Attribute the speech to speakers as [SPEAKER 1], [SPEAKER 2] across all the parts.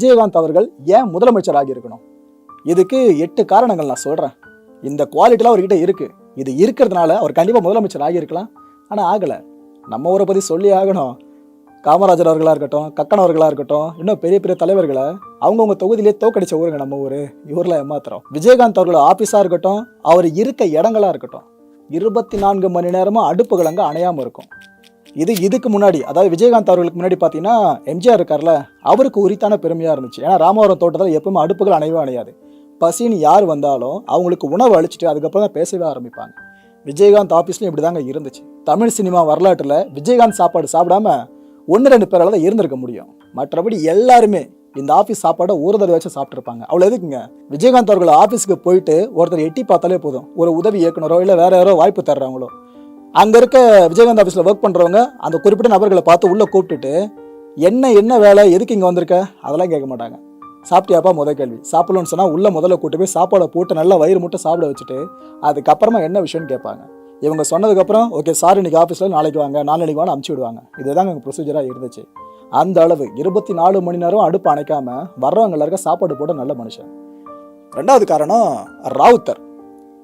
[SPEAKER 1] விஜயகாந்த் அவர்கள் ஏன் முதலமைச்சர் ஆகியிருக்கணும்? இதுக்கு எட்டு காரணங்கள் நான் சொல்கிறேன் இந்த குவாலிட்டிலாம் அவர்கிட்ட இருக்குது இது இருக்கிறதுனால அவர் கண்டிப்பாக முதலமைச்சர் ஆகியிருக்கலாம். ஆனால் ஆகலை. நம்ம ஊரை பற்றி சொல்லி ஆகணும். காமராஜர் அவர்களாக இருக்கட்டும் கக்கன் அவர்களாக இருக்கட்டும் இன்னும் பெரிய பெரிய தலைவர்களை அவங்கவுங்க தொகுதியிலே தோக்கடிச்ச ஊருங்க நம்ம ஊர். இவரில் ஏமாத்திரம் விஜயகாந்த் அவர்களோட ஆஃபீஸாக இருக்கட்டும் அவர் இருக்க இடங்களாக இருக்கட்டும் இருபத்தி நான்கு மணி நேரமும் அடுப்புகள் அங்கே அணையாமல் இருக்கும். இது இதுக்கு முன்னாடி அதாவது விஜயகாந்த் அவர்களுக்கு முன்னாடி பார்த்தீங்கன்னா எம்ஜிஆர் இருக்கார்ல அவருக்கு உரித்தான பெருமையாக இருந்துச்சு. ஏன்னா ராமவரம் தோட்டத்தில் எப்பவுமே அடுப்புகள் அணையவே அணையாது. பசின்னு யார் வந்தாலும் அவங்களுக்கு உணவு அழிச்சிட்டு அதுக்கப்புறம் தான் பேசவே ஆரம்பிப்பாங்க. விஜயகாந்த் ஆஃபீஸ்லையும் இப்படி தாங்க இருந்துச்சு. தமிழ் சினிமா வரலாற்றில் விஜயகாந்த் சாப்பாடு சாப்பிடாம ஒன்று ரெண்டு பேரால் தான் இருந்திருக்க முடியும். மற்றபடி எல்லாருமே இந்த ஆஃபீஸ் சாப்பாடை ஒரு தடவை வச்சு சாப்பிட்ருப்பாங்க அவ்வளோ எதுக்குங்க? விஜயகாந்த் அவர்கள் ஆஃபீஸுக்கு போயிட்டு ஒருத்தர் எட்டி பார்த்தாலே போதும். ஒரு உதவி இயக்குனரோ இல்லை வேற யாரோ வாய்ப்பு தர்றாங்களோ அங்கே இருக்க விஜயகாந்த் ஆஃபீஸில் ஒர்க் பண்ணுறவங்க அந்த குறிப்பிட்ட நபர்களை பார்த்து உள்ளே கூப்பிட்டுட்டு என்ன என்ன வேலை? எதுக்கு இங்கே வந்திருக்க? அதெல்லாம் கேட்க மாட்டாங்க. சாப்பிட்டியாப்பா? முத கேள்வி. சாப்பிடலன்னு சொன்னால் உள்ளே முதல்ல கூட்டு போய் சாப்பாடை போட்டு நல்லா வயிறு மட்டும் சாப்பிட வச்சுட்டு அதுக்கப்புறமா என்ன விஷயம்னு கேட்பாங்க. இவங்க சொன்னதுக்கப்புறம் ஓகே சார் இன்னைக்கு ஆஃபீஸில் நாளைக்கு வாங்க. நாளைக்கு வாங்க அமுச்சு விடுவாங்க. இதுதாங்க எங்கள் ப்ரொசீஜராக இருந்துச்சு. அந்த அளவு இருபத்தி நாலு மணி நேரம் அடுப்பு அணைக்காமல் வர்றவங்க எல்லாருக்கும் சாப்பாடு போட நல்ல மனுஷன். ரெண்டாவது காரணம் ராவுத்தர்.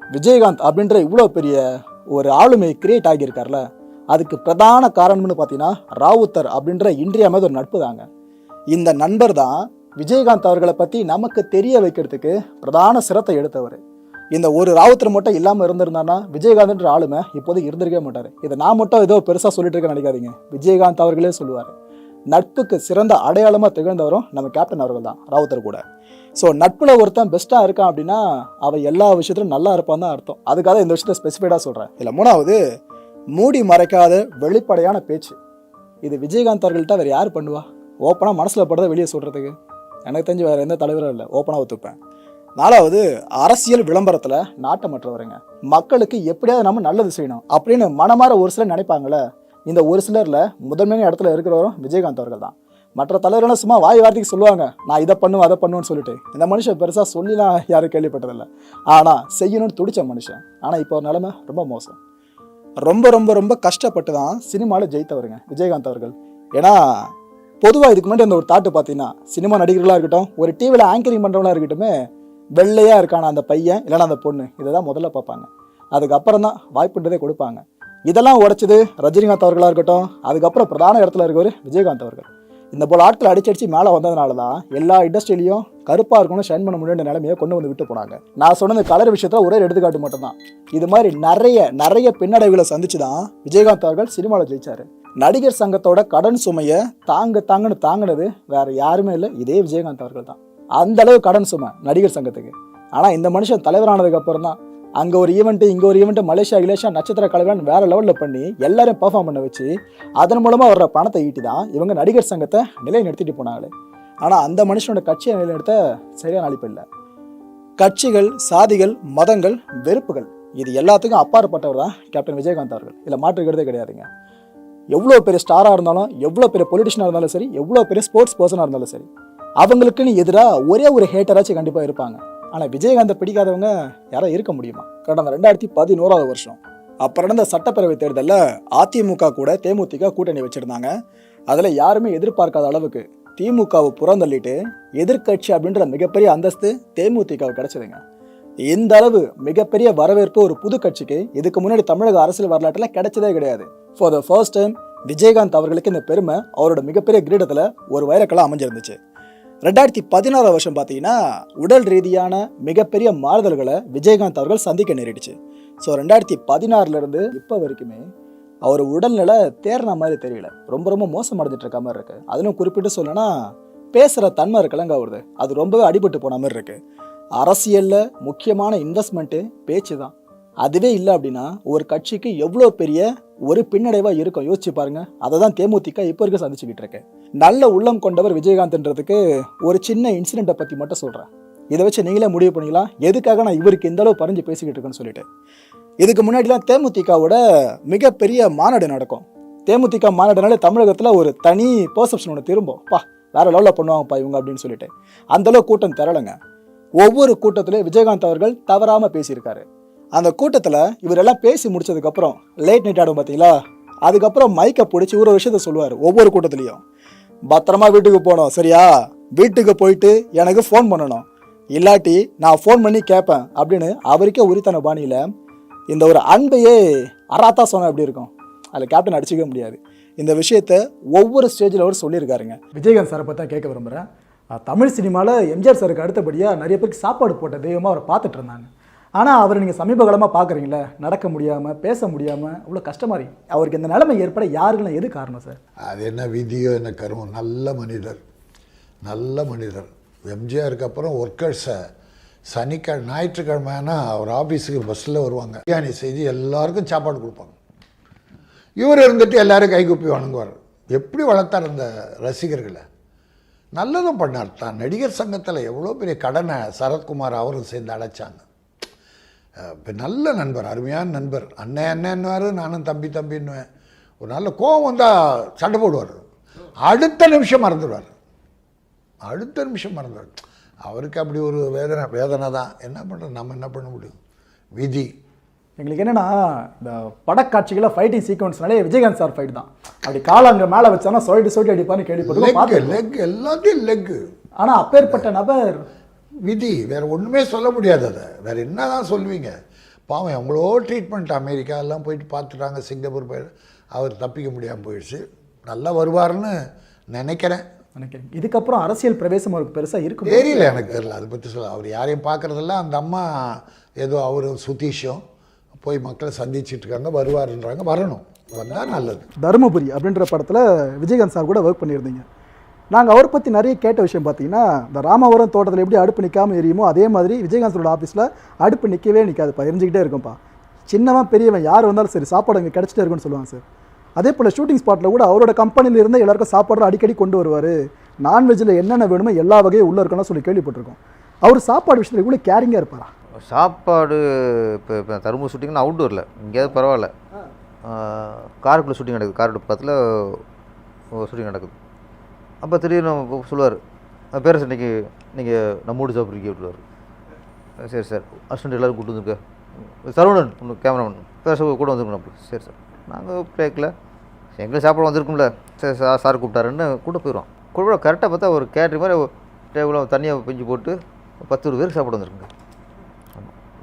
[SPEAKER 1] விஜயகாந்த் அப்படின்ற இவ்வளோ பெரிய ஒரு ஆளுமை கிரியேட் ஆகியிருக்கார்ல? அதுக்கு பிரதான காரணம்னு பார்த்தீங்கன்னா ராவுத்தர் அப்படின்ற இன்றியமையாத ஒரு நட்பு தாங்க. இந்த நண்பர் தான் விஜயகாந்த் அவர்களை பற்றி நமக்கு தெரிய வைக்கிறதுக்கு பிரதான சிரத்தை எடுத்தவர். இந்த ஒரு ராவுத்தர் மட்டும் இல்லாமல் இருந்திருந்தானா விஜயகாந்த்ன்ற ஆளுமை இப்போதைக்கு இருந்திருக்கவே மாட்டார். இதை நான் மட்டும் ஏதோ பெருசாக சொல்லிட்டு இருக்க நினைக்காதீங்க. விஜயகாந்த் அவர்களே சொல்லுவார். நட்புக்கு சிறந்த அடையாளமாக திகழ்ந்தவரும் நம்ம கேப்டன் அவர்கள் தான் ராவுத்தர் கூட. ஸோ நட்புல ஒருத்தன் பெஸ்ட்டாக இருக்கான் அப்படின்னா அவன் எல்லா விஷயத்திலும் நல்லா இருப்பான் தான் அர்த்தம். அதுக்காக இந்த விஷயத்தை ஸ்பெசிஃபைடாக சொல்கிறேன் இல்லை மூணாவது மூடி மறைக்காத வெளிப்படையான பேச்சு. இது விஜயகாந்த் அவர்கள்ட்ட வேறு யார் பண்ணுவா? ஓப்பனாக மனசில் படுறத வெளியே சொல்கிறதுக்கு எனக்கு தெரிஞ்சு வேறு எந்த தலைவரும் இல்லை. ஓப்பனாக ஒத்துப்பேன். நாலாவது அரசியல் விளம்பரத்தில் நாட்டமற்றவருங்க. மக்களுக்கு எப்படியாவது நம்ம நல்லது செய்யணும் அப்படின்னு மனமாற ஒரு சிலர் நினைப்பாங்களே இந்த ஒரு சிலரில் முதன்மையான இடத்துல இருக்கிறவரும் விஜயகாந்த் அவர்கள் தான். மற்ற தலைவர்களும் சும்மா வாய் வார்த்தைக்கு சொல்லுவாங்க. நான் இதை பண்ணுவேன் அதை பண்ணுவேன்னு சொல்லிட்டு. இந்த மனுஷன் பெருசாக சொல்லிலாம் யாரும் கேள்விப்பட்டதில்லை. ஆனால் செய்யணும்னு துடிச்ச மனுஷன். ஆனால் இப்போ ஒரு நிலைமை ரொம்ப மோசம். ரொம்ப ரொம்ப ரொம்ப கஷ்டப்பட்டு தான் சினிமாவில் ஜெயித்தவருங்க விஜயகாந்த் அவர்கள். ஏன்னா பொதுவாக இதுக்கு முன்னாடி அந்த ஒரு தாட்டு பார்த்தீங்கன்னா சினிமா நடிகர்களாக இருக்கட்டும் ஒரு டிவியில் ஆங்கரிங் பண்ணுறவங்களா இருக்கட்டுமே வெள்ளையாக இருக்கான அந்த பையன் இல்லைன்னா அந்த பொண்ணு இதை தான் முதல்ல பார்ப்பாங்க. அதுக்கப்புறம் தான் வாய்ப்புன்றதே கொடுப்பாங்க. இதெல்லாம் உடைச்சது ரஜினிகாந்த் அவர்களாக இருக்கட்டும் அதுக்கப்புறம் பிரதான இடத்துல இருக்கவர் விஜயகாந்த் அவர்கள். இந்த போல் ஆட்கள் அடிச்சு அடிச்சு மேலே வந்ததுனால தான் எல்லா இண்டஸ்ட்ரியிலையும் கருப்பாக இருக்கணும்னு ஷைன் பண்ண முடியுன்ற நிலைமையை கொண்டு வந்து விட்டு போனாங்க. நான் சொன்ன கலர் விஷயத்தில் ஒரே ஒரு எடுத்துக்காட்டு மட்டும்தான். இது மாதிரி நிறைய நிறைய பின்னடைவுகளை சந்திச்சு தான் விஜயகாந்த் அவர்கள் சினிமாவில் ஜெயிச்சார். நடிகர் சங்கத்தோட கடன் சுமையை தாங்க தாங்கன்னு தாங்கினது வேற யாருமே இல்லை. இதே விஜயகாந்த் அவர்கள் தான். அந்த அளவு கடன் சுமை நடிகர் சங்கத்துக்கு. ஆனால் இந்த மனுஷன் தலைவரானதுக்கு அப்புறம் தான் அங்கே ஒரு ஈவெண்ட்டு இங்கே ஒரு ஈவெண்ட்டு மலேசியா கிலேஷியா நட்சத்திர கலைவன் வேற லெவலில் பண்ணி எல்லாரையும் பெர்ஃபார்ம் பண்ண வச்சு அதன் மூலமாக வர்ற பணத்தை ஈட்டி தான் இவங்க நடிகர் சங்கத்தை நிலைநிறுத்திட்டு போனாங்களே. ஆனால் அந்த மனுஷனோட கட்சியை நிலைநிறுத்த சரியான அழிப்பு இல்லை. கட்சிகள் சாதிகள் மதங்கள் வெறுப்புகள் இது எல்லாத்துக்கும் அப்பாற்பட்டவர் தான் கேப்டன் விஜயகாந்த் அவர்கள். இதில் மாற்றுக்கிறதே கிடையாதுங்க. எவ்வளோ பெரிய ஸ்டாராக இருந்தாலும் எவ்வளோ பெரிய பொலிட்டிஷனாக இருந்தாலும் சரி எவ்வளோ பெரிய ஸ்போர்ட்ஸ் பர்சனாக இருந்தாலும் சரி அவங்களுக்குன்னு எதிராக ஒரே ஒரு ஹேட்டராச்சும் கண்டிப்பாக இருப்பாங்க. ஆனால் விஜயகாந்தை பிடிக்காதவங்க யாரும் இருக்க முடியுமா? கடந்த ரெண்டாயிரத்தி பதினோராவது வருஷம். அப்போ நடந்த சட்டப்பேரவை தேர்தலில் அதிமுக கூட தேமுதிக கூட்டணி வச்சுருந்தாங்க. அதில் யாருமே எதிர்பார்க்காத அளவுக்கு திமுகவை புறந்தள்ளிட்டு எதிர்க்கட்சி அப்படின்ற மிகப்பெரிய அந்தஸ்து தேமுதிக கிடச்சிதுங்க. இந்த அளவு மிகப்பெரிய வரவேற்பு ஒரு புது கட்சிக்கு இதுக்கு முன்னாடி தமிழக அரசியல் வரலாற்றில் கிடைச்சதே கிடையாது. For the first time Vijayakanth அவர்களுக்கு இந்த பெருமை அவரோட மிகப்பெரிய கிரீடத்தில் ஒரு வைரக்கலாக அமைஞ்சிருந்துச்சு. ரெண்டாயிரத்தி பதினாறாம் வருஷம் பார்த்தீங்கன்னா உடல் ரீதியான மிகப்பெரிய மாறுதல்களை விஜயகாந்த் அவர்கள் சந்திக்க நேரிடுச்சு. ஸோ ரெண்டாயிரத்தி பதினாறுலேருந்து இப்போ வரைக்குமே அவர் உடல்நிலை தேர்ன மாதிரி தெரியல. ரொம்ப ரொம்ப மோசமடைஞ்சிட்டு இருக்க மாதிரி இருக்குது அதிலும் குறிப்பிட்டு சொல்லணும்னா பேசுகிற தன்மை இருக்கலங்க அவருது. அது ரொம்பவே அடிபட்டு போன மாதிரி இருக்குது அரசியலில் முக்கியமான இன்வெஸ்ட்மெண்ட்டு பேச்சு தான். அதுவே இல்லை அப்படின்னா ஒரு கட்சிக்கு எவ்வளோ பெரிய ஒரு பின்னடைவாக இருக்கும்? யோசிச்சு பாருங்கள் அதை தான் தேமுதிக இப்போ இருக்க சந்திச்சுக்கிட்டு இருக்கேன் நல்ல உள்ளம் கொண்டவர் விஜயகாந்த்ன்றதுக்கு ஒரு சின்ன இன்சிடெண்ட்டை பற்றி மட்டும் சொல்கிறேன் இதை வச்சு நீங்களே முடிவு பண்ணிக்கலாம். எதுக்காக நான் இவருக்கு இந்த அளவு பறிஞ்சு பேசிக்கிட்டு இருக்கேன்னு சொல்லிட்டு. இதுக்கு முன்னாடிலாம் தேமுதிகவோட மிகப்பெரிய மாநாடு நடக்கும். தேமுதிக மாநாடுனாலே தமிழகத்தில் ஒரு தனி பர்செப்ஷன் ஒன்று திரும்பும். பா வேறு லெவலில் பண்ணுவாங்கப்பா இவங்க அப்படின்னு சொல்லிட்டு. அந்த அளவு கூட்டம் தரலைங்க ஒவ்வொரு கூட்டத்திலையும் விஜயகாந்த் அவர்கள் தவறாமல் பேசியிருக்காரு. அந்த கூட்டத்தில் இவரெல்லாம் பேசி முடிச்சதுக்கப்புறம் லேட் நைட் ஆடும் பார்த்தீங்களா அதுக்கப்புறம் மைக்கை பிடிச்சி ஒரு விஷயத்த சொல்லுவார் ஒவ்வொரு கூட்டத்துலேயும். பத்திரமா வீட்டுக்கு போகணும் சரியா? வீட்டுக்கு போயிட்டு எனக்கு ஃபோன் பண்ணணும். இல்லாட்டி நான் ஃபோன் பண்ணி கேட்பேன் அப்படின்னு அவருக்கே உரித்தான பாணியில் இந்த ஒரு அன்பையே அராத்தா சொன்ன எப்படி இருக்கும்? அதில் கேப்டன் அடிச்சிக்க முடியாது. இந்த விஷயத்த ஒவ்வொரு ஸ்டேஜில் அவர் சொல்லியிருக்காருங்க. விஜயகாந்த் சாரை பற்றி கேட்க விரும்புகிறேன் தமிழ் சினிமாவில் எம்ஜிஆர் சாருக்கு அடுத்தபடியாக நிறைய பேருக்கு சாப்பாடு போட்ட தெய்வமாக அவரை பார்த்துட்டு இருந்தாங்க. ஆனால் அவர் நீங்கள் சமீப காலமாக பார்க்குறீங்களே நடக்க முடியாமல் பேச முடியாமல் அவ்வளோ கஷ்டமா இருக்கு. அவருக்கு இந்த நிலைமை ஏற்பட யாருக்குன்னு எது காரணம் சார்?
[SPEAKER 2] அது என்ன விதியோ என்ன கருமம் நல்ல மனிதர். நல்ல மனிதர். எம்ஜிஆருக்கு அப்புறம் ஒர்க்கர்ஸை சனிக்கிழமை ஞாயிற்றுக்கிழமைனா அவர் ஆஃபீஸுக்கு பஸ்ஸில் வருவாங்க. பிரியாணி செய்து எல்லாருக்கும் சாப்பாடு கொடுப்பாங்க. இவர் இருந்துட்டு எல்லாரும் கைகூப்பி வணங்குவார். எப்படி வளர்த்தார் அந்த ரசிகர்களை? நல்லதும் பண்ணார். தான் நடிகர் சங்கத்தில் எவ்வளோ பெரிய கடனை சரத்குமார் அவரும் சேர்ந்து அடைச்சாங்க. இப்போ நல்ல நண்பர் அருமையான நண்பர். அண்ணன் அண்ணன்னுவார் நானும் தம்பி தம்பின்னுவேன். ஒரு நல்ல கோவம் வந்தால் சண்டை போடுவார். அடுத்த நிமிஷம் மறந்துடுவார். அடுத்த நிமிஷம் மறந்துடுவார். அவருக்கு அப்படி ஒரு வேதனை வேதனை தான். என்ன பண்ணுறது நம்ம என்ன பண்ண முடியும்? விதி.
[SPEAKER 1] எங்களுக்கு என்னன்னா இந்த படக்காட்சிகளில் ஃபைட்டிங் சீக்வன்ஸ்னாலே விஜயகாந்த் சார் ஃபைட் தான். அப்படி காலை அங்கே மேலே வச்சானா சொல்லிட்டு சொல்லிட்டு அடிப்பான்னு பார்த்து
[SPEAKER 2] லெக் எல்லாத்தையும் லெக்கு
[SPEAKER 1] ஆனால் அப்பேற்பட்ட நபர்
[SPEAKER 2] விதி. வேற ஒன்றுமே சொல்ல முடியாது அதை. வேற என்ன தான் சொல்லுவீங்க? பாவம் எவ்வளோ ட்ரீட்மெண்ட் அமெரிக்கா எல்லாம் போயிட்டு பார்த்துட்டாங்க சிங்கப்பூர் போய். அவர் தப்பிக்க முடியாமல் போயிடுச்சு. நல்லா வருவார்னு நினைக்கிறேன்.
[SPEAKER 1] நினைக்கிறேன். இதுக்கப்புறம் அரசியல் பிரவேசம் அவருக்கு பெருசாக இருக்கும்?
[SPEAKER 2] தெரியல எனக்கு தெரியல. அதை பற்றி சொல்ல அவர் யாரையும் பார்க்குறதில்ல. அந்த அம்மா ஏதோ அவர் சுதீஷும் போய் மக்களை சந்திச்சிட்டு இருக்காங்க வருவாருன்றாங்க. வரணும். வந்தால் நல்லது.
[SPEAKER 1] தருமபுரி அப்படின்ற படத்தில் விஜயகாந்த் சார் கூட ஒர்க் பண்ணியிருந்தீங்க. நாங்கள் அவரை பற்றி நிறைய கேட்ட விஷயம் பார்த்தீங்கன்னா இந்த ராமவரம் தோட்டத்தில் எப்படி அடுப்பு நிற்காம எரியுமோ அதே மாதிரி விஜயகாந்த் சாரோட ஆஃபீஸில் அடுப்பு நிற்கவே நிற்காதுப்பா எரிஞ்சுக்கிட்டே இருக்கும்ப்பா சின்னவன் பெரியவன் யார் வந்தாலும் சரி சாப்பாடு அங்கே கிடச்சிட்டே இருக்கும்னு சொல்லுவாங்க சார். அதே போல் ஷூட்டிங் ஸ்பாட்டில் கூட அவரோட கம்பெனியில் இருந்து எல்லாருக்கும் சாப்பாடு அடிக்கடி கொண்டு வருவார். நான்வெஜ்ஜில் என்னென்ன வேணுமோ எல்லா வகையும் உள்ளே இருக்கணும்னு சொல்லி கேள்விப்பட்டிருக்கோம். அவர் சாப்பாடு விஷயத்தில் இவ்வளோ கேரிங்காக இருப்பாரா?
[SPEAKER 3] சாப்பாடு இப்போ இப்போ தருமபுரி ஷூட்டிங்னா அவுட்டோரில் இங்கேயாவது பரவாயில்ல. காருக்குள்ளே ஷூட்டிங் நடக்குது. காரோட பக்கத்தில் ஷூட்டிங் நடக்குது. அப்போ திடீர்னு சொல்லுவார் பேரஸ் இன்னைக்கு நீங்கள் நம்ம வீடு சாப்பிட்றீங்க விட்டுருவார். சரி சார் அசிஸ்டன்ட் எல்லோரும் கூட்டு வந்துருக்க சரவணன் ஒன்று கேமராமேன் பேரஸ் கூட வந்துருக்கணும் அப்படி. சரி சார். நாங்கள் பிளேக்கில் எங்களுக்கு சாப்பாடு வந்திருக்கும்ல. சரி சார் சார் கூப்பிட்டாருன்னு கூட போயிடுவோம் கூட கரெக்டாக பார்த்தா ஒரு கேட்ரி மாதிரி டேபிளில் தண்ணியை பிஞ்சு போட்டு பத்து இருபது பேருக்கு சாப்பாடு வந்திருக்குங்க.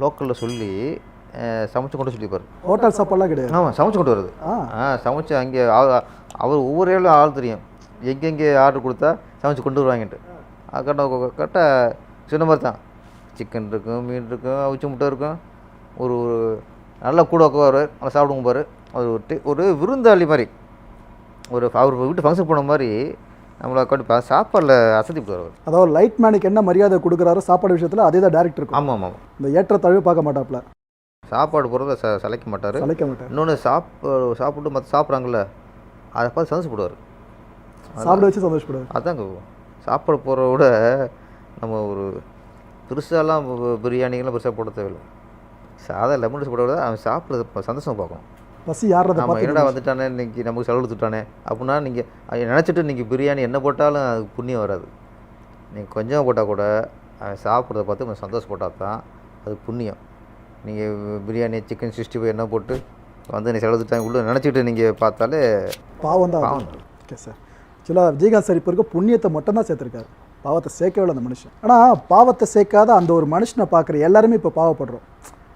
[SPEAKER 3] லோக்கலில் சொல்லி சமைச்சு கொண்டு சொல்லிப்பார்.
[SPEAKER 1] ஹோட்டல் சாப்பாடுலாம் கிடையாது.
[SPEAKER 3] ஆமாம் சமைச்சு கொண்டு வருது
[SPEAKER 1] ஆ.
[SPEAKER 3] ஆ சமைச்சு அங்கே அவ- அவர் ஒவ்வொரு ஏரியாவிலும் ஆள் தெரியும். எங்கெங்கே ஆர்டர் கொடுத்தா சமைச்சு கொண்டு வருவாங்கன்ட்டு. கரெக்டாக கரெக்டாக சொன்ன மாதிரி தான். சிக்கன் இருக்கும் மீன் இருக்கும் அவிச்ச முட்டை இருக்கும். ஒரு ஒரு நல்லா கூட உட்காரு நல்லா சாப்பிடுங்க பாரு. அது ஒரு டி- ஒரு விருந்தாளி மாதிரி. ஒரு அவர் வீட்டு ஃபங்க்ஷன் போன மாதிரி நம்மளை கண்டிப்பாக சாப்பாடில் அசதி போடுவார்
[SPEAKER 1] அதாவது லைட் மேனுக்கு என்ன மரியாதை கொடுக்குறாரோ சாப்பாடு விஷயத்தில் அதே தான் டேரக்டர் இருக்கும்.
[SPEAKER 3] ஆமாம் ஆமாம்
[SPEAKER 1] இந்த ஏற்றத்தாழ்வு பார்க்க மாட்டாப்ல
[SPEAKER 3] சாப்பாடு போகிறத ச சளைக்க மாட்டார்.
[SPEAKER 1] சளைக்க மாட்டார்.
[SPEAKER 3] இன்னொன்று சாப்பாடு சாப்பிட்டு மற்ற சாப்பிட்றாங்கல்ல அதை பார்த்து சந்தோஷப்படுவார்
[SPEAKER 1] சாப்பிட வச்சு சந்தோஷப்படுவார்.
[SPEAKER 3] அதாங்க சாப்பிட போகிறத விட நம்ம ஒரு பெருசாலாம் பிரியாணிகள்லாம் பெருசாக போட தேவையில்லை. சாதா லெமன் ரைஸ் போட அவன் சாப்பிட்றது சந்தோஷமா பார்க்கணும்.
[SPEAKER 1] பசி யாரதை
[SPEAKER 3] நம்ம என்னடா வந்துட்டானே இன்னைக்கு நமக்கு செலவு கொடுத்துட்டானே அப்படின்னா நீங்கள் நினச்சிட்டு நீங்கள் பிரியாணி என்ன போட்டாலும் அது புண்ணியம் வராது. நீங்கள் கொஞ்சம் போட்டால் கூட அவன் சாப்பிட்றத பார்த்து கொஞ்சம் சந்தோஷப்பட்டால் தான் அது புண்ணியம். நீங்கள் பிரியாணி சிக்கன் சிக்ஸ்டி ஃபைவ் என்ன போட்டு வந்து நீ செலவுட்டாங்க உள்ள நினச்சிட்டு நீங்கள் பார்த்தாலே
[SPEAKER 1] பாவம் தான்
[SPEAKER 3] பாவம்
[SPEAKER 1] ஓகே சார் ஆக்சுவலாக விஜயகாந்த் சார் இப்போ இருக்க புண்ணியத்தை மட்டும் தான் சேர்த்துருக்காரு. பாவத்தை சேர்க்கவே இல்லை அந்த மனுஷன். ஆனால் பாவத்தை சேர்க்காத அந்த ஒரு மனுஷனை பார்க்குற எல்லாருமே இப்போ பாவப்படுறோம்.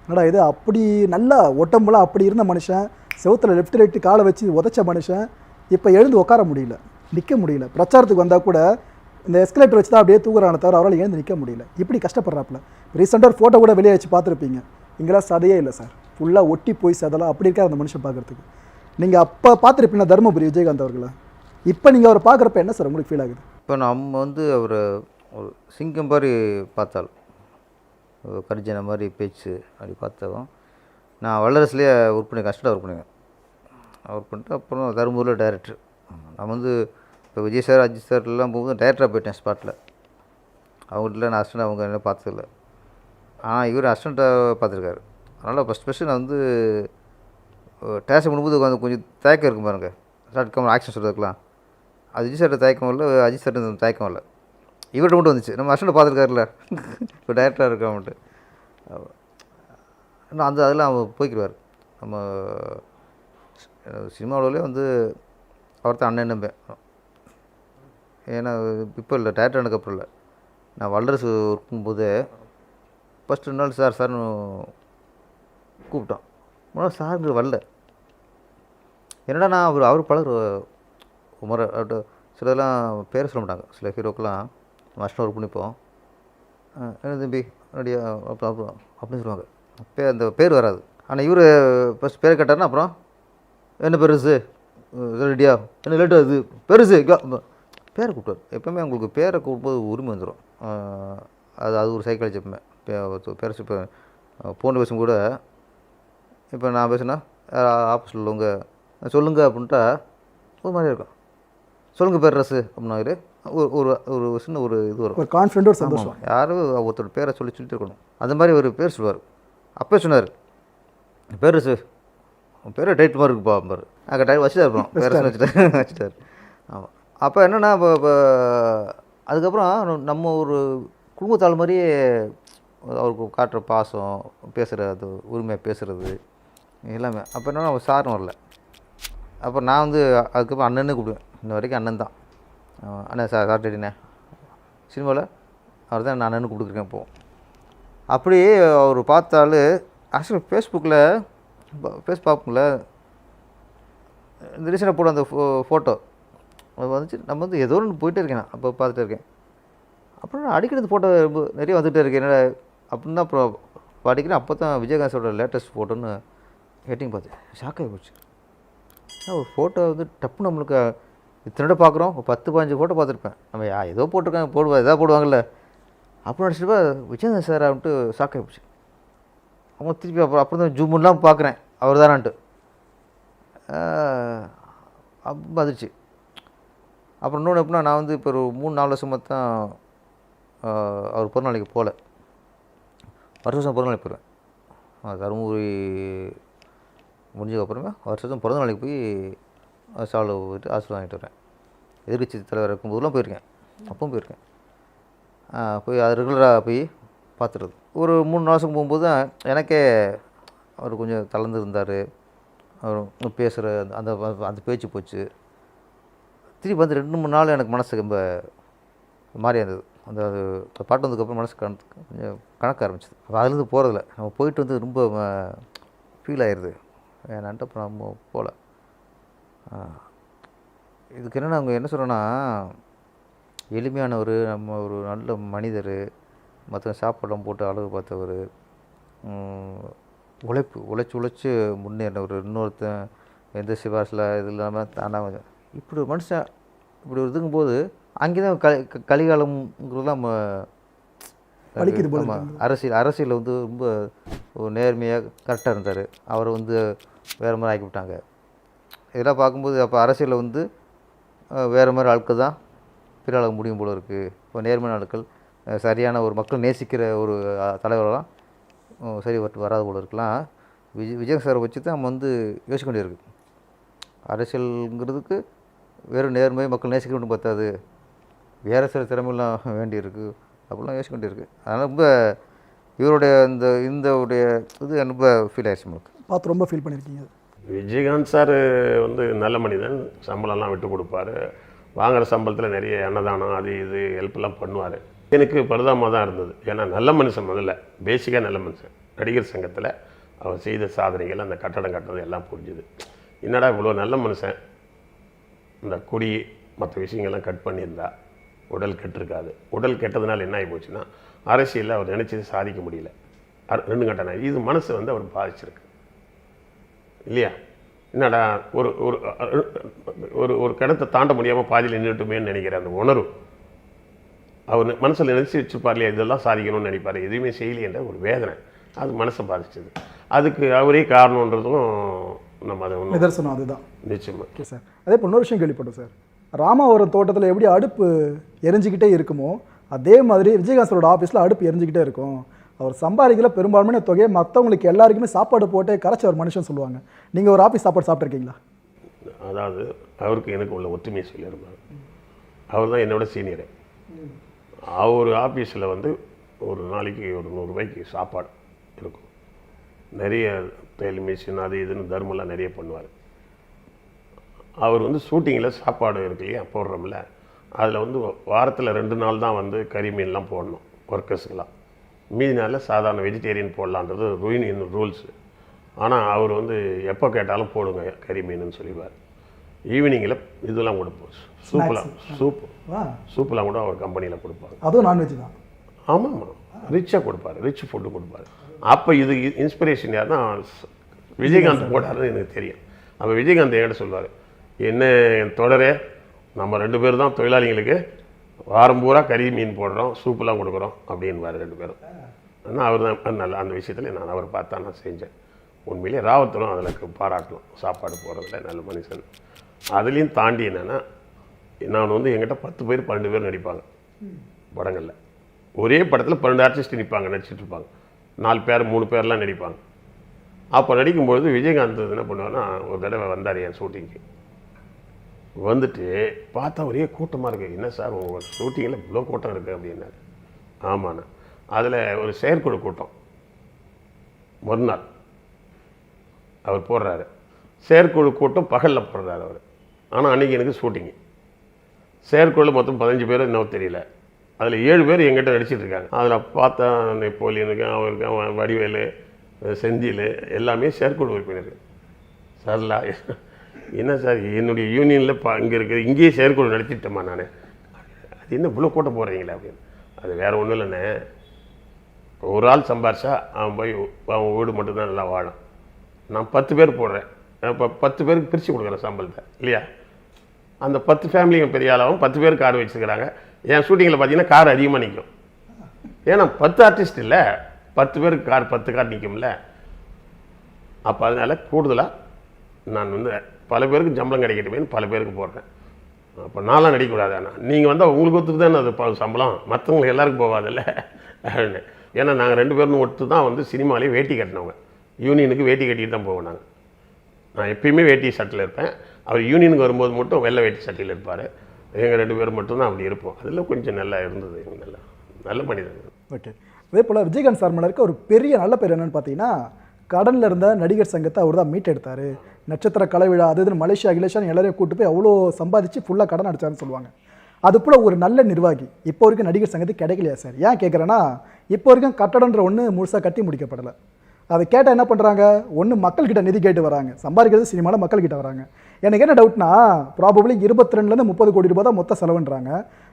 [SPEAKER 1] என்னடா இது அப்படி நல்லா ஒட்டம்புலாம் அப்படி இருந்த மனுஷன் செவுத்துல லெஃப்ட் ரைட்டு காலை வச்சு உதைச்ச மனுஷன் இப்போ எழுந்து உட்கார முடியல நிற்க முடியல. பிரச்சாரத்துக்கு வந்தால் கூட இந்த எஸ்கலேட்டர் வச்சு தான் அப்படியே தூக்குறான தவிர அவரால் எழுந்து நிற்க முடியல. இப்படி கஷ்டப்படுறாப்புல. ரீசெண்டாக ஒரு ஃபோட்டோ கூட வெளியே வச்சு பார்த்துருப்பீங்க. இங்கெல்லாம் சதையே இல்லை சார். ஃபுல்லாக ஒட்டி போய் சதெல்லாம் அப்படி இருக்கார் அந்த மனுஷன் பார்க்குறதுக்கு. நீங்கள் அப்போ பார்த்துருப்பீங்கன்னா தருமபுரி விஜயகாந்த் அவர்களை? இப்போ நீங்கள் அவரை பார்க்குறப்ப என்ன சார் உங்களுக்கு ஃபீல் ஆகுது?
[SPEAKER 3] இப்போ நம்ம வந்து அவர் ஒரு சிங்கம் மாதிரி பார்த்தாள் கரிஜன மாதிரி பேச்சு அப்படி பார்த்தோம் நான் வல்லரசுலேயே ஒர்க் பண்ணி கஷ்டம் ஒர்க் பண்ணுவேன் ஒர்க் பண்ணிட்டு அப்புறம் தருமபுரியில் டைரக்டர் நான் வந்து இப்போ விஜய் சார் அஜித் சார் எல்லாம் போகும்போது டைரக்டராக போயிட்டேன் ஸ்பாட்டில் அவங்கள்ட்ட நான் அசிஸ்டன்ட் அவங்க என்ன பார்த்ததில்ல. ஆனால் இவர் அஸ்டண்ட்டாக பார்த்துருக்காரு. அதனால் ஃபஸ்ட் ஃபஸ்ட்டு நான் வந்து டேஸ்ட் பண்ணும்போது கொஞ்சம் கொஞ்சம் தயக்கம் இருக்கும் பாருங்க. ஸ்டார்ட் கம்மி ஆக்ஷன் சொல்கிறதுக்கெலாம் அது அஜித் சார்ட்ட தயக்கம் இல்லை அஜித் சார்ட்ட தயக்கம் இல்லை இவர்கிட்ட மட்டும் வந்துச்சு. நம்ம அசிஸ்டண்ட் பார்த்துருக்காருல்ல இப்போ டேரக்டராக இருக்கவன்ட்டு இன்னும் அந்த அதெல்லாம் அவர் போய்க்கிடுவார். நம்ம சினிமாவிலே வந்து அவர் தான் அண்ணன் நம்பேன். ஏன்னா இப்போ இல்லை டேரக்டர் எனக்கு அப்புறம் இல்லை. நான் வல்லரசு இருக்கும்போது ஃபஸ்ட்டு ரெண்டு நாள் சார் சார்னு கூப்பிட்டோம் முதல்ல சாருங்க வரல. என்னடா நான் அவர் அவர் பழகிற உமர சில சிலதெல்லாம் பேர் சொல்ல மாட்டாங்க. சில ஹீரோக்கெல்லாம் மாஸ்டர் ஒர்க் பண்ணிப்போம் என்ன தம்பி? ரெடியா அப்புறம் அப்புறம் அப்படின்னு சொல்லுவாங்க. பேர் அந்த பேர் வராது. ஆனால் இவர் ஃபஸ்ட் பேர் கேட்டாருன்னா அப்புறம் என்ன பெருசு ரெடியா? என்ன லேட்டு அது பெருசு பேரை கூப்பிட்டார். எப்பவுமே உங்களுக்கு பேரை கூப்பிடும்போது உரிமை வந்துடும் அது அது ஒரு சைக்காலஜி எப்பவுமே. பே- பேர் இப்போ ஃபோன் பேசும் கூட இப்போ நான் பேசுனா ஆஃபீஸில் உள்ளவங்க சொல்லுங்க அப்படின்ட்டா ஒரு மாதிரி இருக்கும். சொல்லுங்கள் பேர் ரசு அப்படின்னாரு. ஒரு ஒரு ஒரு சின்ன ஒரு இது வரும்.
[SPEAKER 1] ஒரு கான்ஃபிடென்ட் ஒரு சந்தோஷம்.
[SPEAKER 3] யாரும் ஒருத்தர் பேரை சொல்லி சொல்லிட்டு இருக்கணும். அந்த மாதிரி ஒரு பேர் சொல்லுவார். அப்போ சொன்னார் பேர் ரசு. உன் பேர் டைட் மாதிரி இருக்குப்பா பாரு அங்கே டைட் வச்சுட்டார் அப்புறம். பேர் ரசு வச்சுட்டார். வச்சுட்டார். ஆமாம். அப்போ என்னென்னா இப்போ இப்போ அதுக்கப்புறம் நம்ம ஒரு குடும்பத்தாள் மாதிரியே அவருக்கு காட்டுற பாசம் பேசுகிற அது உரிமையாக பேசுகிறது எல்லாமே. அப்போ என்னன்னா அவர் சாரும் வரல. அப்போ நான் வந்து அதுக்கப்புறம் அண்ணன்னு கூப்பிடுவேன். இன்ன வரைக்கும் அண்ணன் தான். அண்ணன் சார் சார் சினிமாவில் அவர் தான் நான் அண்ணன்னு கொடுத்துருக்கேன் இப்போது. அப்படியே அவர் பார்த்தாலு ஆக்சுவலி ஃபேஸ்புக்கில் ஃபேஸ் பார்ப்போம்ல இந்த ரீசனாக போட அந்த ஃபோ ஃபோட்டோ அது வந்துச்சு நம்ம வந்து ஏதோ ஒன்று போயிட்டே இருக்கேன் நான். அப்போ பார்த்துட்டே இருக்கேன். அப்புறம் நான் அடிக்கடி இந்த ஃபோட்டோ நிறைய வந்துகிட்டே இருக்கேன் என்னடா அப்படின்னு தான் அப்புறம் படிக்கிறேன். அப்போ தான் விஜயகாந்தோட லேட்டஸ்ட் ஃபோட்டோன்னு ஹெட்டிங் பார்த்தேன் ஷாக்காகி போச்சு. ஒரு ஃபோட்டோ வந்து டப்பு நம்மளுக்கு இத்தனை பார்க்குறோம் ஒரு பத்து பதினஞ்சு ஃபோட்டோ பார்த்துருப்பேன். நம்ம ஏதோ போட்டிருக்காங்க போடுவா எதாவது போடுவாங்கல்ல. அப்புறம் நினச்சிட்டு விஜயந்தன் சார் அப்படின்ட்டு ஷாக் போச்சு. அவங்க திருப்பி அப்புறம் அப்புறம் தான் ஜூம்லாம் பார்க்குறேன். அவர் தானான்ட்டு. அப்போ அதிர்ச்சி அப்புறம் இன்னொன்று எப்படின்னா நான் வந்து இப்போ ஒரு மூணு நாலு வருஷமாக தான் அவர் பிறநாளைக்கு போகல. வருஷம் வருஷம் போயிடுவேன். தருமபுரி முடிஞ்சதுக்கப்புறமே வருஷம் பிறந்த நாளைக்கு போய் சாலை போயிட்டு ஆசீர்வாதம் வாங்கிட்டு வரேன். எதிர்கட்சி தலைவர் இருக்கும்போதெல்லாம் போயிருக்கேன். அப்பவும் போயிருக்கேன். போய் அது ரெகுலராக போய் பார்த்துருது ஒரு மூணு மாதம் போகும்போது தான் எனக்கே அவர் கொஞ்சம் தளர்ந்து இருந்தார். அவர் பேசுகிற அந்த அந்த பேச்சு போச்சு. திருப்பி வந்து ரெண்டு மூணு நாள் எனக்கு மனசு ரொம்ப மாறியா இருந்தது. அந்த அது பாட்டு வந்ததுக்கப்புறம் மனசு கணக்கு கொஞ்சம் கணக்க ஆரம்பிச்சது. அப்போ அதுலேருந்து போகிறதில்ல நம்ம போயிட்டு வந்து ரொம்ப ஃபீல் ஆயிடுது ஏன்னான்ட்டு அப்புறம் நம்ம போகல. இதுக்கு என்னென்னா அவங்க என்ன சொல்கிறேன்னா எளிமையானவர் நம்ம ஒரு நல்ல மனிதர் மற்ற சாப்பாடெல்லாம் போட்டு அழகு பார்த்தவர் உழைப்பு உழைச்சி உழைச்சி முன்னேறினவர் இன்னொருத்தன் எந்த சிபாரிசில் இது இல்லாமல் தானாக இப்படி ஒரு மனுஷன் இப்படி ஒரு இதுங்கும்போது அங்கே தான் கலி கலிகாலம்ங்கிறது நம்ம ஆமா, அரசியல் அரசியலில் வந்து ரொம்ப ஒரு நேர்மையாக கரெக்டாக இருந்தார். அவரை வந்து வேறு மாதிரி ஆக்கி விட்டாங்க. இதெல்லாம் பார்க்கும்போது அப்போ அரசியலில் வந்து வேறு மாதிரி ஆட்கள் தான் பிறழக முடியும் போல இருக்குது இப்போ நேர்மையான ஆட்கள் சரியான ஒரு மக்கள் நேசிக்கிற ஒரு தலைவரெல்லாம் சரி வர வராத போல இருக்கலாம். விஜய் விஜய் சாரை வச்சு தான் நம்ம வந்து யோசிக்க வேண்டியிருக்கு. அரசியலுங்கிறதுக்கு வெறும் நேர்மை மக்கள் நேசிக்க மட்டும் பார்த்தாது வேறு சில திறமையெல்லாம் வேண்டியிருக்கு. அப்படிலாம் யோசிக்க வேண்டியிருக்கு. அதனால் ரொம்ப இவருடைய இந்த இந்த உடைய இது ரொம்ப ஃபீல் ஆயிடுச்சு நம்மளுக்கு.
[SPEAKER 1] பார்த்து ரொம்ப ஃபீல் பண்ணியிருக்கீங்க.
[SPEAKER 4] விஜயகாந்த் சார் வந்து நல்ல மனிதன் சம்பளம்லாம் விட்டு கொடுப்பாரு. வாங்குகிற சம்பளத்தில் நிறைய அன்னதானம் அது இது ஹெல்ப்லாம் பண்ணுவார். எனக்கு பரிதாபமாக தான் இருந்தது. ஏன்னா நல்ல மனுஷன் முதல்ல. பேசிக்காக நல்ல மனுஷன். நடிகர் சங்கத்தில் அவர் செய்த சாதனைகள் அந்த கட்டடம் கட்டுறது எல்லாம் புரிஞ்சுது. என்னடா இவ்வளோ நல்ல மனுஷன்? இந்த குடி மற்ற விஷயங்கள்லாம் கட் பண்ணியிருந்தா உடல் கெட்டிருக்காது. உடல் கெட்டதுனால என்ன ஆகி போச்சுன்னா அரசியலில் அவர் நினச்சது சாதிக்க முடியல. ரெண்டு கட்டணம் இது மனசு வந்து அவர் பாதிச்சிருக்கு. இல்லையா? என்னடா ஒரு ஒரு ஒரு ஒரு கிணத்தை தாண்ட முடியாமல் பாதியில் நின்றுட்டுமேன்னு நினைக்கிற அந்த உணர்வு. அவர் மனசில் நினச்சி வச்சுருப்பார் இல்லையா இதெல்லாம் சாதிக்கணும்னு நினைப்பார். எதுவுமே செய்யலையேன்ற ஒரு வேதனை. அது மனசை பாதிச்சது. அதுக்கு அவரே காரணன்றதும் நம்ம அதை ஒன்றும்
[SPEAKER 1] நிதர்சனம் அதுதான்.
[SPEAKER 4] நிச்சயமாக
[SPEAKER 1] ஓகே சார் அதே இன்னொரு விஷயம் கேள்விப்பட்டோம் சார் ராமாவரம் தோட்டத்தில் எப்படி அடுப்பு எரிஞ்சுக்கிட்டே இருக்குமோ அதே மாதிரி விஜயகாந்த் சாரோட ஆஃபீஸில் அடுப்பு எரிஞ்சுக்கிட்டே இருக்கும். அவர் சம்பாதிக்கல பெரும்பான்மையான தொகையை மற்றவங்களுக்கு எல்லாருக்குமே சாப்பாடு போட்டு கரைச்ச ஒரு மனுஷன் சொல்லுவாங்க. நீங்கள் ஒரு ஆஃபீஸ் சாப்பாடு சாப்பிட்ருக்கீங்களா
[SPEAKER 4] அதாவது அவருக்கு எனக்கு உள்ள ஒற்றுமையை சொல்லியிருந்தார் அவர் தான் என்னோட சீனியரு அவர் ஆஃபீஸில் வந்து ஒரு நாளைக்கு ஒரு நூறுரூபாய்க்கு சாப்பாடு இருக்கும். நிறைய தையல் மிஷின் அது இதுன்னு தர்மெல்லாம் நிறைய பண்ணுவார். அவர் வந்து ஷூட்டிங்கில் சாப்பாடு இருக்கு இல்லையா போடுறோம்ல. அதில் வந்து வாரத்தில் ரெண்டு நாள் தான் வந்து கறி மீன்லாம் போடணும் ஒர்க்கர்ஸுக்கெல்லாம் மீதி நாளில் சாதாரண வெஜிடேரியன் போடலான்றது யூனியன் ரூல்ஸு ஆனால் அவர் வந்து எப்போ கேட்டாலும் போடுங்க கறி மீனுன்னு சொல்லிடுவார். ஈவினிங்கில் இதெல்லாம் கொடுப்போம் சூப்பெலாம் சூப் சூப்பெலாம் கூட அவர் கம்பெனியில் கொடுப்பாங்க
[SPEAKER 1] அதுவும் நான்வெஜ் தான்.
[SPEAKER 4] ஆமாம் ஆமாம். ரிச்சாக கொடுப்பாரு ரிச் ஃபுட்டு கொடுப்பாரு. அப்போ இது இன்ஸ்பிரேஷன் யாருன்னா விஜயகாந்த் போட்டாருன்னு எனக்கு தெரியும். அப்போ விஜயகாந்த் என்கிட்ட சொல்லுவார் என்ன என் தொடரே நம்ம ரெண்டு பேர் தான் தொழிலாளிங்களுக்கு வாரம் பூரா கறி மீன் போடுறோம் சூப்பெல்லாம் கொடுக்குறோம் அப்படின்வார் ரெண்டு பேரும். ஆனால் அவர் தான் நல்ல அந்த விஷயத்தில் நான் அவரை பார்த்தா நான் செஞ்சேன். உண்மையிலே ராவத்தனும் அதில் பாராட்டணும். சாப்பாடு போடுறதுல நல்ல மனுஷன். அதுலேயும் தாண்டி என்னென்னா நான் வந்து எங்கிட்ட பத்து பேர் பன்னெண்டு பேர் நடிப்பாங்க. படங்களில். ஒரே படத்தில் பன்னெண்டு ஆர்டிஸ்ட் நிற்பாங்க நடிச்சிட்டு இருப்பாங்க. நாலு பேர் மூணு பேர்லாம் நடிப்பாங்க. அப்போ நடிக்கும்பொழுது விஜயகாந்த் என்ன பண்ணுவார்னா ஒரு தடவை வந்தார் என் ஷூட்டிங்க்கு வந்துட்டு பார்த்தா ஒரே கூட்டமாக இருக்குது என்ன சார் உங்கள் ஷூட்டிங்கில் இவ்வளோ கூட்டம் இருக்குது அப்படின்னாரு. ஆமாண்ணா. அதில் ஒரு செயற்குழு கூட்டம். மறுநாள் அவர் போடுறாரு. செயற்குழு கூட்டம் பகலில் போடுறாரு அவர். ஆனால் அன்றைக்கி எனக்கு ஷூட்டிங்கு செயற்குழு மொத்தம் பதினஞ்சு பேர் இன்னும் தெரியல. அதில் ஏழு பேர் எங்கிட்ட நடிச்சிட்டு இருக்காங்க. அதில் பார்த்தா நெப்போலியனுக்கு அவருக்கு அவன் வடிவேலு செந்தில் எல்லாமே செயற்குழு உறுப்பினர் சார்லா என்ன சார் என்னுடைய யூனியனில் இப்போ அங்கே இருக்குது இங்கேயே செயற்குழு நடத்திட்டேம்மா நான்? அது என்ன இவ்வளோ கூட்ட போகிறீங்களே அப்படின்னு. அது வேறு ஒன்றும் இல்லைண்ணே. ஒரு ஆள் சம்பாரிச்சா அவன் போய் அவன் வீடு மட்டும்தான் நல்லா வாழும். நான் பத்து பேர் போடுறேன். இப்போ பத்து பேருக்கு பிரித்து கொடுக்குறேன் சம்பளத்தை இல்லையா? அந்த பத்து ஃபேமிலிங்க பெரிய ஆளாகவும் பத்து பேர் கார் வச்சுருக்கிறாங்க. என் ஷூட்டிங்கில் பார்த்தீங்கன்னா கார் அதிகமாக நிற்கும் ஏன்னா பத்து ஆர்டிஸ்ட் இல்லை. பத்து பேருக்கு கார் பத்து கார் நிற்கும்ல அப்போ அதனால் கூடுதலாக நான் வந்து பல பேருக்கு சம்பளம் கிடைக்கட்டுமேன்னு பல பேருக்கு போடுறேன். அப்போ நான்லாம் நடிக்கக்கூடாது ஆனால் நீங்கள் வந்தால் உங்களுக்கு ஒத்துக்கு தானே அது சம்பளம். மற்றவங்களுக்கு எல்லாருக்கும் போகாதில்ல. அப்படின்னு. ஏன்னா நாங்கள் ரெண்டு பேரும் ஒத்து தான் வந்து சினிமாலேயே வேட்டி கட்டினவங்க. யூனியனுக்கு வேட்டி கட்டிட்டு தான் போவோம் நாங்கள் நான் எப்பயுமே வேட்டி சட்டில் இருப்பேன். அவர் யூனியனுக்கு வரும்போது மட்டும் வெள்ளை வேட்டி சட்டில் இருப்பார். எங்கள் ரெண்டு பேரும் மட்டும்தான் அப்படி இருப்போம். அதில் கொஞ்சம் நல்லா இருந்தது. நல்லா நல்ல மனிதன்
[SPEAKER 1] ஓகே அதே போல் விஜயகாந்த் சார் மேலே இருக்க ஒரு பெரிய நல்ல பேர் என்னென்னு பார்த்தீங்கன்னா கடனில் இருந்த நடிகர் சங்கத்தை அவர் தான் மீட்டெடுத்தார். நட்சத்திர கலை விழா அது இதுன்னு மலேசியா கிலேஷியான்னு எல்லாரையும் கூட்டு போய் அவ்வளோ சம்பாதிச்சு ஃபுல்லாக கடன் அடிச்சாருன்னு சொல்லுவாங்க. அது போல் ஒரு நல்ல நிர்வாகி இப்போ வரைக்கும் நடிகர் சங்கத்துக்கு கிடைக்கலையா சார்? ஏன் கேட்குறேன்னா இப்போ வரைக்கும் கட்டடன்ற ஒன்று முழுசாக கட்டி முடிக்கப்படலை. அதை கேட்டால் என்ன பண்ணுறாங்க ஒன்று மக்கள்கிட்ட நிதி கேட்டு வராங்க. சம்பாதிக்கிறது சினிமாவில் மக்கள்கிட்ட வராங்க. எனக்கு என்ன டவுட்னா ப்ராபப்ளி இருபத்தி ரெண்டுலேருந்து முப்பது கோடி ரூபாய் தான் மொத்த செலவுன்றாங்க.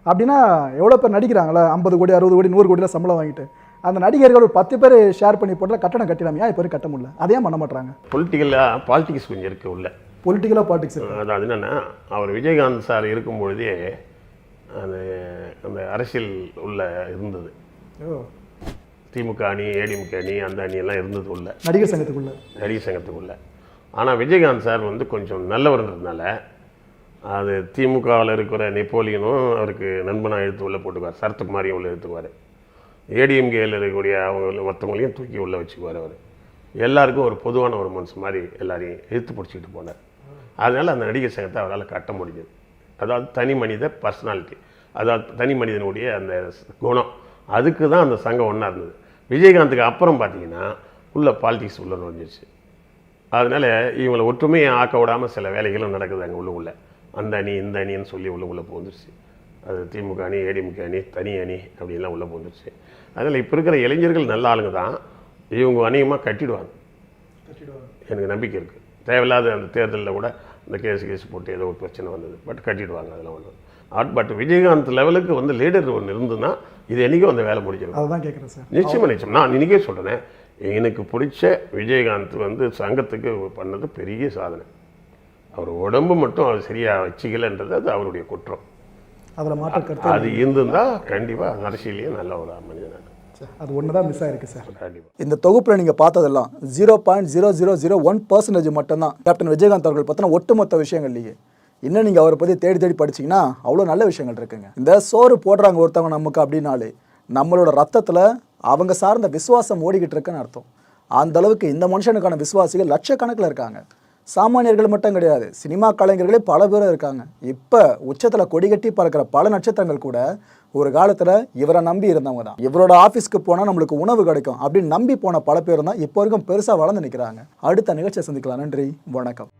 [SPEAKER 1] அப்படின்னா எவ்வளோ பேர் நடிக்கிறாங்களா? ஐம்பது கோடி அறுபது கோடி நூறு கோடியில் சம்பளம் வாங்கிட்டு. அந்த நடிகர்கள் ஒரு பத்து பேர் ஷேர் பண்ணி போட்டால் கட்டணம் கட்டிடாம ஏன் இப்போ கட்ட முடியல? அதே பண்ண மாட்டாங்க
[SPEAKER 4] பொலிட்டிக்கலாக பாலிட்டிக்ஸ் கொஞ்சம் இருக்குது உள்ள.
[SPEAKER 1] பொலிட்டிக்கலாக பாலிடிக்ஸ்
[SPEAKER 4] அதாவது என்னென்னா அவர் விஜயகாந்த் சார் இருக்கும் பொழுதே அந்த அந்த அரசியல் உள்ள இருந்தது. திமுக அணி ஏடிஎம்கே அணி அந்த அணி எல்லாம் இருந்தது உள்ள.
[SPEAKER 1] நடிகர் சங்கத்துக்குள்ள.
[SPEAKER 4] நடிகர் சங்கத்துக்குள்ள. ஆனால் விஜயகாந்த் சார் வந்து கொஞ்சம் நல்லவர்ன்றதுனால அது திமுகவில் இருக்கிற நெப்போலியனும் அவருக்கு நண்பனாக இழுத்து உள்ளே போட்டுக்குவார். சரத்குமாரையும் உள்ளே இழுத்துக்குவார். ஏடிஎம்கேயில் இருக்கக்கூடிய அவங்க மற்றவங்களையும் தூக்கி உள்ளே வச்சுக்குவார் அவர். எல்லாருக்கும் ஒரு பொதுவான ஒரு மனுஷன் மாதிரி எல்லாரையும் இழுத்து பிடிச்சிக்கிட்டு போனார். அதனால் அந்த நடிகர் சங்கத்தை அவரால் கட்ட முடிஞ்சது. அதாவது தனி மனித பர்சனாலிட்டி அதாவது தனி மனிதனுடைய அந்த குணம் அதுக்கு தான் அந்த சங்கம் ஒன்றா இருந்தது. விஜயகாந்துக்கு அப்புறம் பார்த்தீங்கன்னா உள்ளே பாலிடிக்ஸ் உள்ள நுழைஞ்சிருச்சு. அதனால் இவங்களை ஒற்றுமையை ஆக்க விடாமல் சில வேலைகளும் நடக்குது அங்கே உள்ளுக்குள்ள அந்த அணி இந்த அணின்னு சொல்லி உள்ளுக்குள்ளே போந்துருச்சு அது திமுக அணி ஏடிமுக அணி தனி அணி அப்படின்லாம் உள்ளே போந்துருச்சு அதனால் இப்போ இருக்கிற இளைஞர்கள் நல்ல ஆளுங்க தான். இவங்க அநேகமாக கட்டிடுவாங்க. எனக்கு நம்பிக்கை இருக்குது தேவையில்லாத அந்த தேர்தலில் கூட இந்த கேஸ் கேஸ் போட்டு ஏதோ ஒரு பிரச்சனை வந்தது. பட் கட்டிடுவாங்க அதெல்லாம் ஒன்று பட் விஜயகாந்த் லெவலுக்கு வந்து லீடர் ஒன்று இருந்ததுன்னா இது என்றைக்கும் அந்த வேலை முடிஞ்சிடும்.
[SPEAKER 1] அதை தான் கேட்குறேன் சார்.
[SPEAKER 4] நிச்சயமா நிச்சயம். நான் இன்னைக்கே சொல்கிறேன் எனக்கு பிடிச்ச விஜயகாந்த் வந்து சங்கத்துக்கு பண்ணது பெரிய சாதனை. அவர் உடம்பு மட்டும் அவர் சரியாக வச்சுக்கலன்றது அது அவருடைய குற்றம்.
[SPEAKER 1] அதில் மாற்ற கருத்து
[SPEAKER 4] அது இருந்திருந்தால் கண்டிப்பாக அரசியலையே நல்ல ஒரு மனிதன்
[SPEAKER 1] சார். அது ஒன்று தான் மிஸ் ஆயிருக்கு சார்.
[SPEAKER 4] கண்டிப்பாக
[SPEAKER 1] இந்த தொகுப்பில் நீங்கள் பார்த்ததெல்லாம் zero point zero zero zero one percentage மட்டும்தான். கேப்டன் விஜயகாந்த் அவர்கள் பற்றின ஒட்டுமொத்த விஷயங்கள்லையே. இன்னும் நீங்கள் அவரை பற்றி தேடி தேடி படிச்சீங்கன்னா அவ்வளோ நல்ல விஷயங்கள் இருக்குங்க. இந்த சோறு போடுறாங்க ஒருத்தவங்க நமக்கு அப்படின்னாலே நம்மளோட ரத்தத்தில் அவங்க சார்ந்த விசுவாசம் ஓடிக்கிட்டு இருக்குன்னு அர்த்தம். அந்த அளவுக்கு இந்த மனுஷனுக்கான விசுவாசிகள் லட்சக்கணக்கில் இருக்காங்க. சாமானியர்கள் மட்டும் கிடையாது சினிமா கலைஞர்களே பல பேரும் இருக்காங்க. இப்போ உச்சத்தில் கொடி கட்டி பறக்கிற பல நட்சத்திரங்கள் கூட ஒரு காலத்தில் இவரை நம்பி இருந்தவங்க தான். இவரோட ஆஃபீஸ்க்கு போனால் நம்மளுக்கு உணவு கிடைக்கும் அப்படின்னு நம்பி போன பல பேர் தான் இப்போ வரைக்கும் பெருசாக வளர்ந்து நிற்கிறாங்க அடுத்த நிகழ்ச்சியை சந்திக்கலாம். நன்றி வணக்கம்.